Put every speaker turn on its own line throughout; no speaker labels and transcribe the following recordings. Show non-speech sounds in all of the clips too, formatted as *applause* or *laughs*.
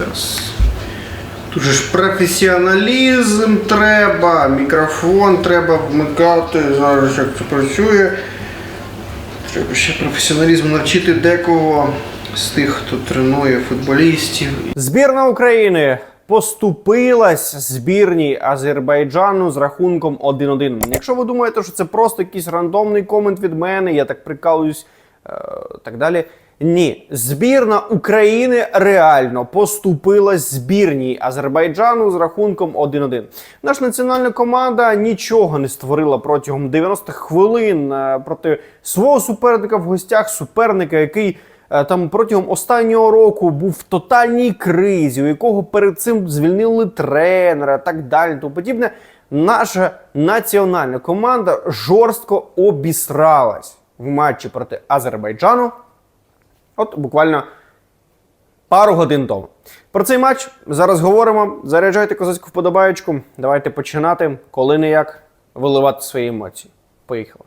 Зараз. Тут же ж професіоналізм треба, мікрофон треба вмикати. Зараз як це працює. Треба ще професіоналізму навчити декого з тих, хто тренує футболістів.
Збірна України поступилась збірній Азербайджану з рахунком 1-1. Якщо ви думаєте, що це просто якийсь рандомний комент від мене, я так прикалуюсь, е, так далі. Ні, збірна України реально поступилась збірній Азербайджану з рахунком 1-1. Наша національна команда нічого не створила протягом 90 хвилин е, проти свого суперника в гостях, суперника, який е, там протягом останнього року був в тотальній кризі, у якого перед цим звільнили тренера, так далі, тому подібне. Наша національна команда жорстко обісралась в матчі проти Азербайджану. От буквально пару годин тому. Про цей матч зараз говоримо. Заряджайте козацьку вподобаєчку. Давайте починати, коли не як виливати свої емоції. Поїхали.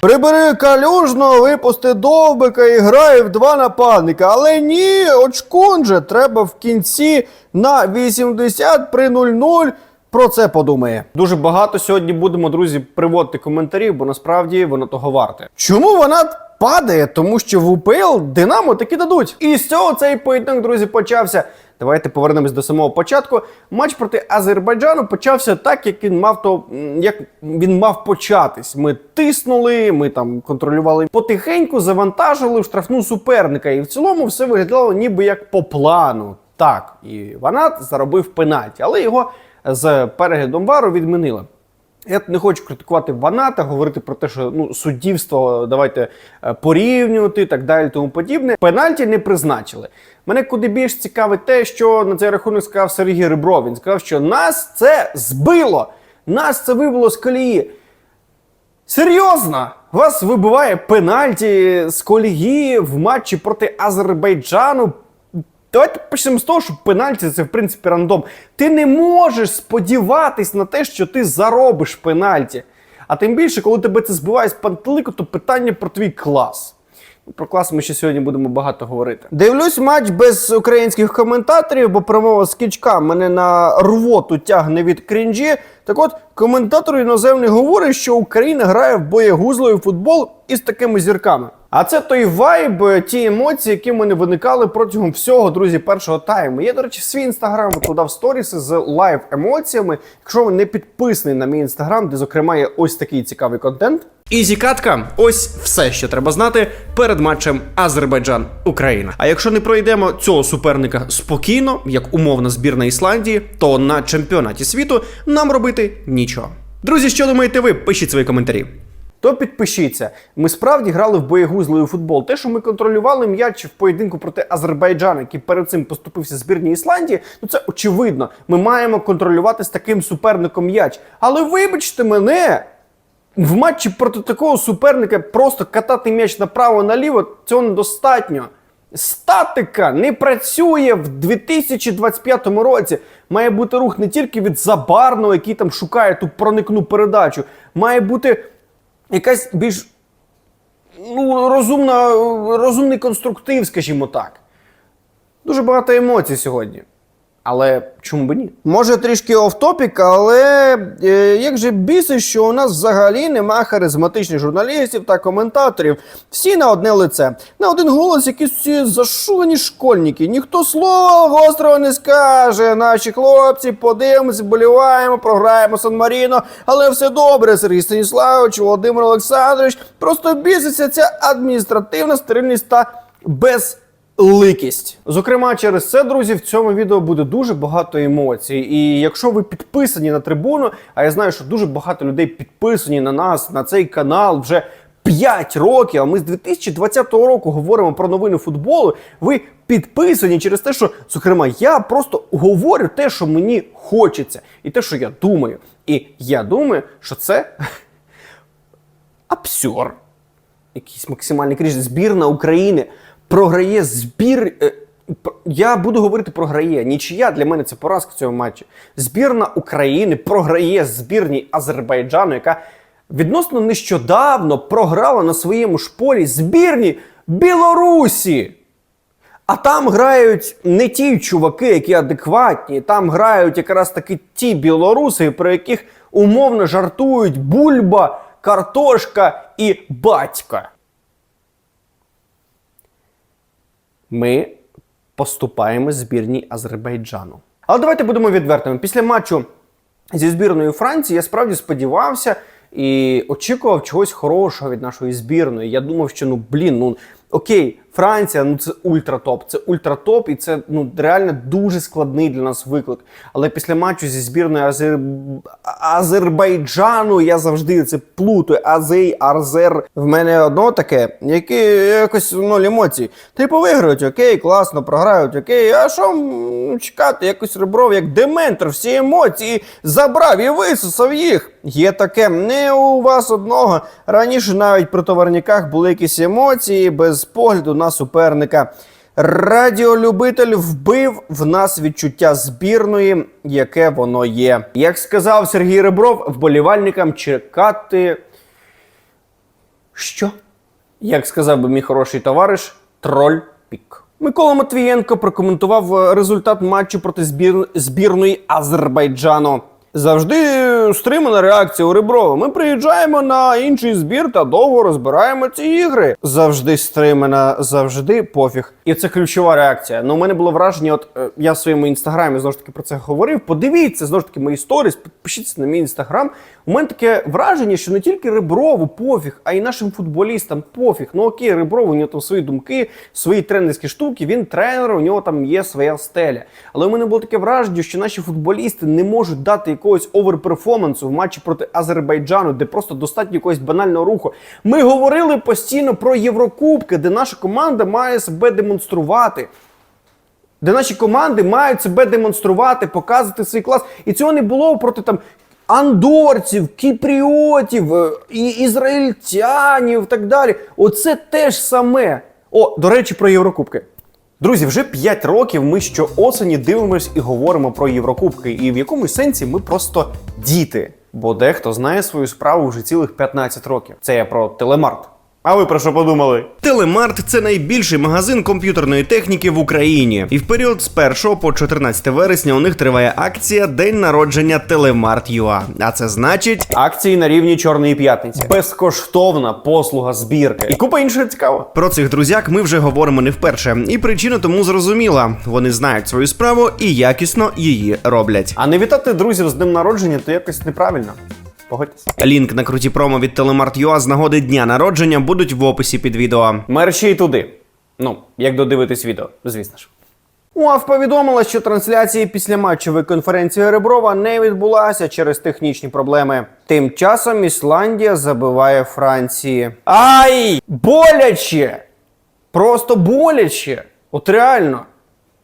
Прибери калюжного, випусти довбика і грає в два нападника. Але ні, очкун же треба в кінці на 80 при 0-0. Про це подумає. Дуже багато сьогодні будемо, друзі, приводити коментарів, бо насправді воно того варте. Чому вона падає? Тому що в УПЛ Динамо таки дадуть. І з цього цей поєдинок, друзі, почався. Давайте повернемось до самого початку. Матч проти Азербайджану почався так, як він мав то як він мав початись. Ми тиснули, ми там контролювали потихеньку, завантажили в штрафну суперника. І в цілому все виглядало ніби як по плану. Так, і Ванат заробив пенальті, але його з переглядом вару відмінили. Я не хочу критикувати Ваната, говорити про те, що ну суддівство давайте е, порівнювати, так далі, тому подібне. Пенальті не призначили. Мене куди більш цікавить те, що на цей рахунок сказав Сергій Ребров. Він сказав, що нас це збило, нас це вивело з колії. Серйозно, вас вибиває пенальті з колії в матчі проти Азербайджану. Давайте почнемо з того, що пенальті це в принципі рандом. Ти не можеш сподіватись на те, що ти заробиш пенальті. А тим більше, коли тебе це збиває з пантелику, то питання про твій клас. Про клас ми ще сьогодні будемо багато говорити. Дивлюсь матч без українських коментаторів, бо промова з кічка мене на рвоту тягне від крінжі. Так от, коментатор іноземний говорить, що Україна грає в боєгузливий футбол із такими зірками. А це той вайб, ті емоції, які мене виникали протягом всього, друзі, першого тайму. Я, до речі, свій інстаграм викладав сторіси з лайв емоціями. Якщо ви не підписаний на мій інстаграм, де, зокрема, є ось такий цікавий контент. Ізі катка, ось все, що треба знати перед матчем Азербайджан-Україна. А якщо не пройдемо цього суперника спокійно, як умовна збірна Ісландії, то на чемпіонаті світу нам робити нічого. Друзі, що думаєте ви? Пишіть свої коментарі. То підпишіться. Ми справді грали в боєгузливий футбол. Те, що ми контролювали м'яч в поєдинку проти Азербайджану, який перед цим поступився збірній Ісландії, ну це очевидно. Ми маємо контролювати з таким суперником м'яч. Але вибачте мене, в матчі проти такого суперника просто катати м'яч направо-наліво цього недостатньо. Статика не працює в 2025 році. Має бути рух не тільки від забарного, який там шукає ту проникну передачу. Має бути якась більш ну, розумна, розумний конструктив, скажімо так. Дуже багато емоцій сьогодні. Але чому би ні? Може трішки офтопік, але е, як же бісить, що у нас взагалі нема харизматичних журналістів та коментаторів. Всі на одне лице, на один голос якісь зашулені школьники. Ніхто слова гострого не скаже. Наші хлопці, подивимося, боліваємо, програємо Сан Маріно, але все добре, Сергій Станіславович, Володимир Олександрович. Просто біситься ця адміністративна стерильність та без ликість. Зокрема, через це, друзі, в цьому відео буде дуже багато емоцій. І якщо ви підписані на трибуну, а я знаю, що дуже багато людей підписані на нас, на цей канал вже 5 років, а ми з 2020 року говоримо про новини футболу. Ви підписані через те, що, зокрема, я просто говорю те, що мені хочеться, і те, що я думаю. І я думаю, що це *laughs* абсурд якийсь максимальний кріж. Збірна України програє збір. е, Я буду говорити програє. Нічия для мене це поразка в цьому матчі. Збірна України програє збірній Азербайджану, яка відносно нещодавно програла на своєму ж полі збірні Білорусі. А там грають не ті чуваки, які адекватні, там грають якраз таки ті білоруси, про яких умовно жартують бульба, картошка і батька. Ми поступаємо збірній Азербайджану. Але давайте будемо відвертими. Після матчу зі збірною Франції я справді сподівався і очікував чогось хорошого від нашої збірної. Я думав, що ну блін, ну окей, Франція, ну це ультратоп, це ультратоп, і це ну реально дуже складний для нас виклик. Але після матчу зі збірною Азер... Азербайджану я завжди це плутаю. Азей, Арзер. В мене одно таке, яке якось ноль емоцій. Типу виграють, окей, класно, програють, окей. А що чекати? Якось Ребров, як дементор, всі емоції забрав і висосав їх. Є таке, не у вас одного. Раніше навіть при товарниках були якісь емоції без погляду на суперника. Радіолюбитель вбив в нас відчуття збірної, яке воно є. Як сказав Сергій Ребров, вболівальникам чекати. Що? Як сказав би мій хороший товариш, троль пік. Микола Матвієнко прокоментував е, результат матчу проти збір... збірної Азербайджану. Завжди стримана реакція у Реброва. Ми приїжджаємо на інший збір та довго розбираємо ці ігри. Завжди стримана, завжди пофіг. І це ключова реакція. Ну, у мене було враження, от е, я в своєму інстаграмі знову ж таки про це говорив. Подивіться знову ж таки мої сторіс, підпишіться на мій інстаграм. У мене таке враження, що не тільки Реброву пофіг, а й нашим футболістам пофіг. Ну окей, Ребров, у нього там свої думки, свої тренерські штуки. Він тренер, у нього там є своя стеля. Але у мене було таке враження, що наші футболісти не можуть дати якогось оверперформансу в матчі проти Азербайджану, де просто достатньо якогось банального руху. Ми говорили постійно про Єврокубки, де наша команда має себе демонструвати. Де наші команди мають себе демонструвати, показувати свій клас. І цього не було проти там андорців, кіпріотів, е, і ізраїльтянів і так далі. Оце те ж саме. О, до речі, про Єврокубки. Друзі, вже 5 років ми щоосені дивимось і говоримо про Єврокубки. І в якомусь сенсі ми просто діти. Бо дехто знає свою справу вже цілих 15 років. Це я про телемарт. А ви про що подумали?
Телемарт це найбільший магазин комп'ютерної техніки в Україні. І в період з 1 по 14 вересня у них триває акція День народження Телемарт ЮА. А це значить.
Акції на рівні Чорної п'ятниці. Безкоштовна послуга збірки. І купа іншого цікавого.
Про цих друзяк ми вже говоримо не вперше, і причина тому зрозуміла: вони знають свою справу і якісно її роблять.
А не вітати друзів з днем народження то якось неправильно. Погодьтесь.
Лінк на круті промо від Телемарт ЮА з нагоди дня народження будуть в описі під відео.
Мерщій туди. Ну, як додивитись відео, звісно ж. УАФ повідомила, що трансляції після матчової конференції Реброва не відбулася через технічні проблеми. Тим часом Ісландія забиває Франції. Ай! Боляче! Просто боляче! От реально.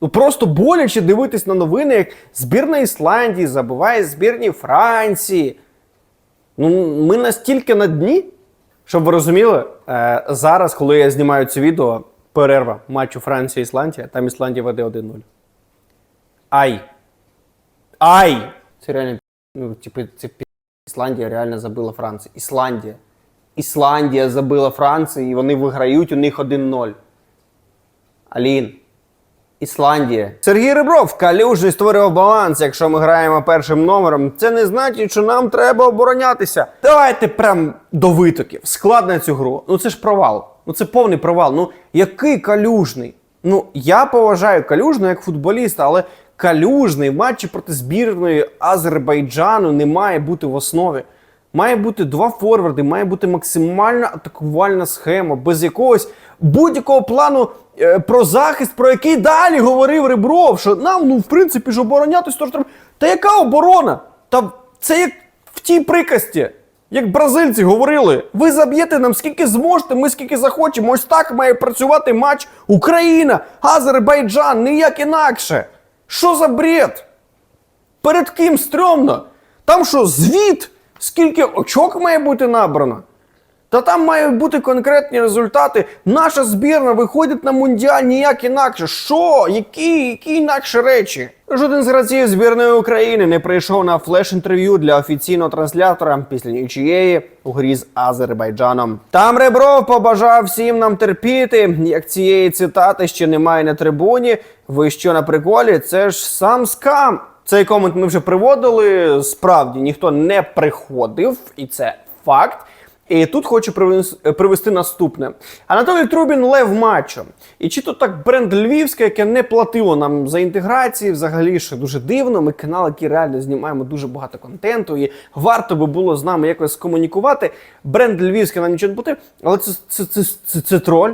Ну просто боляче дивитись на новини, як збірна Ісландії забиває збірні Франції. Ну, ми настільки на дні, щоб ви розуміли, е, зараз, коли я знімаю це відео, перерва матчу Франція-Ісландія, там Ісландія веде 1-0. Ай! Ай! Це реально, ну, типу, це пі- Ісландія реально забила Францію. Ісландія. Ісландія забила Францію, і вони виграють у них 1-0. Алін. Ісландія. Сергій Ребров калюжний створював баланс. Якщо ми граємо першим номером, це не значить, що нам треба оборонятися. Давайте прям до витоків. Склад на цю гру. Ну це ж провал. Ну це повний провал. Ну який калюжний? Ну я поважаю калюжного як футболіста, але калюжний в матчі проти збірної Азербайджану не має бути в основі. Має бути два форварди, має бути максимальна атакувальна схема, без якогось будь-якого плану е, про захист, про який далі говорив Ребров, що нам, ну, в принципі, ж оборонятись теж треба. Та яка оборона? Та це як в тій приказці, як бразильці говорили: ви заб'єте нам скільки зможете, ми скільки захочемо. Ось так має працювати матч Україна, Азербайджан, ніяк інакше. Що за бред? Перед ким стрьомно? Там що, звіт? Скільки очок має бути набрано? Та там мають бути конкретні результати. Наша збірна виходить на мундіаль ніяк інакше. Що? Які, які інакше речі? Жоден з гравців збірної України не прийшов на флеш-інтерв'ю для офіційного транслятора після нічієї у грі з Азербайджаном. Там Ребров побажав всім нам терпіти. Як цієї цитати ще немає на трибуні. Ви що на приколі? Це ж сам скам. Цей комент ми вже приводили. Справді ніхто не приходив, і це факт. І тут хочу привести наступне. Анатолій Трубін лев матчу. І чи то так бренд Львівське, яке не платило нам за інтеграції, взагалі що дуже дивно. Ми канал, який реально знімаємо дуже багато контенту, і варто би було з нами якось комунікувати. Бренд Львівське нам нічого не платив, але це, це, це, це, це троль.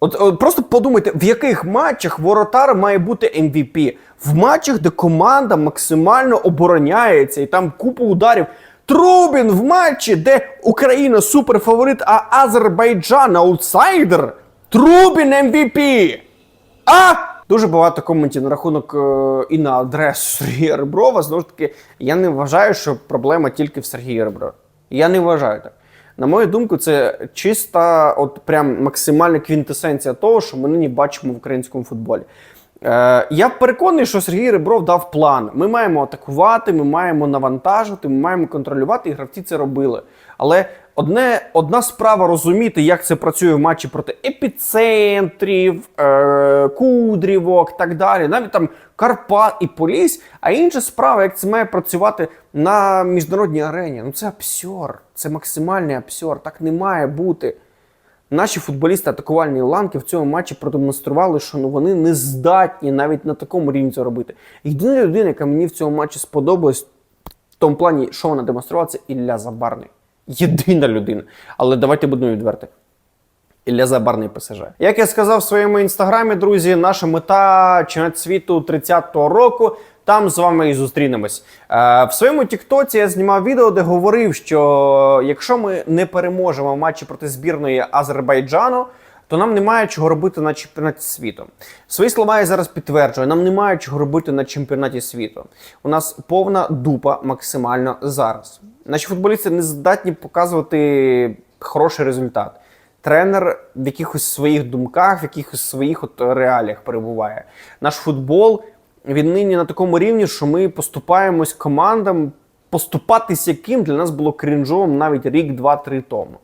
От, от просто подумайте, в яких матчах воротар має бути MVP? В матчах, де команда максимально обороняється і там купу ударів. Трубін в матчі, де Україна суперфаворит, а Азербайджан аутсайдер. Трубін MVP! А! Дуже багато коментів на рахунок е, і на адресу Сергія Реброва. Знову ж таки, я не вважаю, що проблема тільки в Сергії Реброві. Я не вважаю так. На мою думку, це чиста, от прям максимальна квінтесенція того, що ми нині бачимо в українському футболі. Е, я переконаний, що Сергій Ребров дав план. Ми маємо атакувати, ми маємо навантажити, ми маємо контролювати, і гравці це робили. Але одне, одна справа розуміти, як це працює в матчі проти епіцентрів, е, кудрівок, так далі, навіть там Карпат і Полісь. А інша справа, як це має працювати на міжнародній арені. Ну це абсурд, це максимальний абсурд. Так не має бути. Наші футболісти атакувальні ланки в цьому матчі продемонстрували, що ну вони не здатні навіть на такому рівні це робити. Єдина людина, яка мені в цьому матчі сподобалась, в тому плані, що вона демонструвала, це Ілля Забарний. Єдина людина. Але давайте будемо відверти. Ілля Забарний ПСЖ. Як я сказав в своєму інстаграмі, друзі, наша мета чемпіонат світу 30-го року. Там з вами і зустрінемось. Е, в своєму Тіктоці я знімав відео, де говорив, що якщо ми не переможемо в матчі проти збірної Азербайджану, то нам немає чого робити на чемпіонаті світу. Свої слова я зараз підтверджую. Нам немає чого робити на чемпіонаті світу. У нас повна дупа максимально зараз. Наші футболісти не здатні показувати хороший результат. Тренер в якихось своїх думках, в якихось своїх от реаліях перебуває. Наш футбол він нині на такому рівні, що ми поступаємось командам, поступатись яким для нас було крінжовим навіть рік, два-три тому.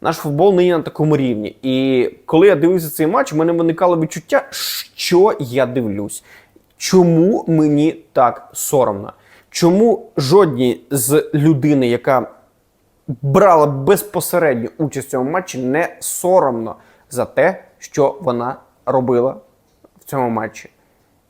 Наш футбол нині на такому рівні. І коли я дивився цей матч, у мене виникало відчуття, що я дивлюсь. Чому мені так соромно? Чому жодній з людини, яка брала безпосередню участь в цьому матчі, не соромно за те, що вона робила в цьому матчі.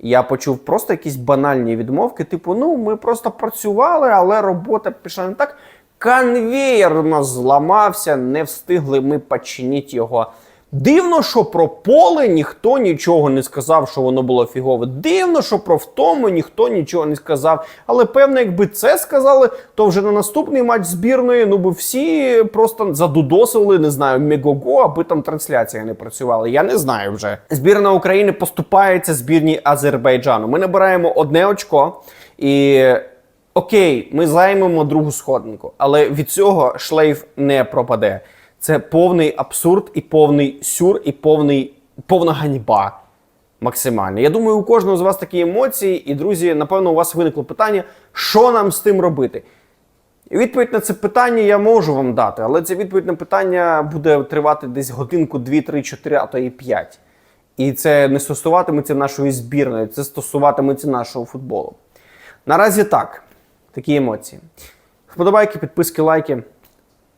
Я почув просто якісь банальні відмовки, типу, ну ми просто працювали, але робота пішла не так. Конвейер у нас зламався, не встигли ми починити його. Дивно, що про поле ніхто нічого не сказав, що воно було фігове. Дивно, що про втому ніхто нічого не сказав. Але певно, якби це сказали, то вже на наступний матч збірної ну би всі просто задудосили, не знаю, мегого, аби там трансляція не працювала. Я не знаю вже. Збірна України поступається збірній Азербайджану. Ми набираємо одне очко і. Окей, ми займемо другу сходинку, але від цього шлейф не пропаде. Це повний абсурд і повний сюр, і повний, повна ганьба. Максимально. Я думаю, у кожного з вас такі емоції, і, друзі, напевно, у вас виникло питання, що нам з тим робити. І відповідь на це питання я можу вам дати, але ця відповідь на питання буде тривати десь годинку, 2, 3, 4, а то і 5. І це не стосуватиметься нашої збірної, це стосуватиметься нашого футболу. Наразі так. Такі емоції. Вподобайки, підписки, лайки,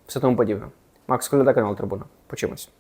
все тому подібне. Макс Коляда, канал Трибуна. Почимось.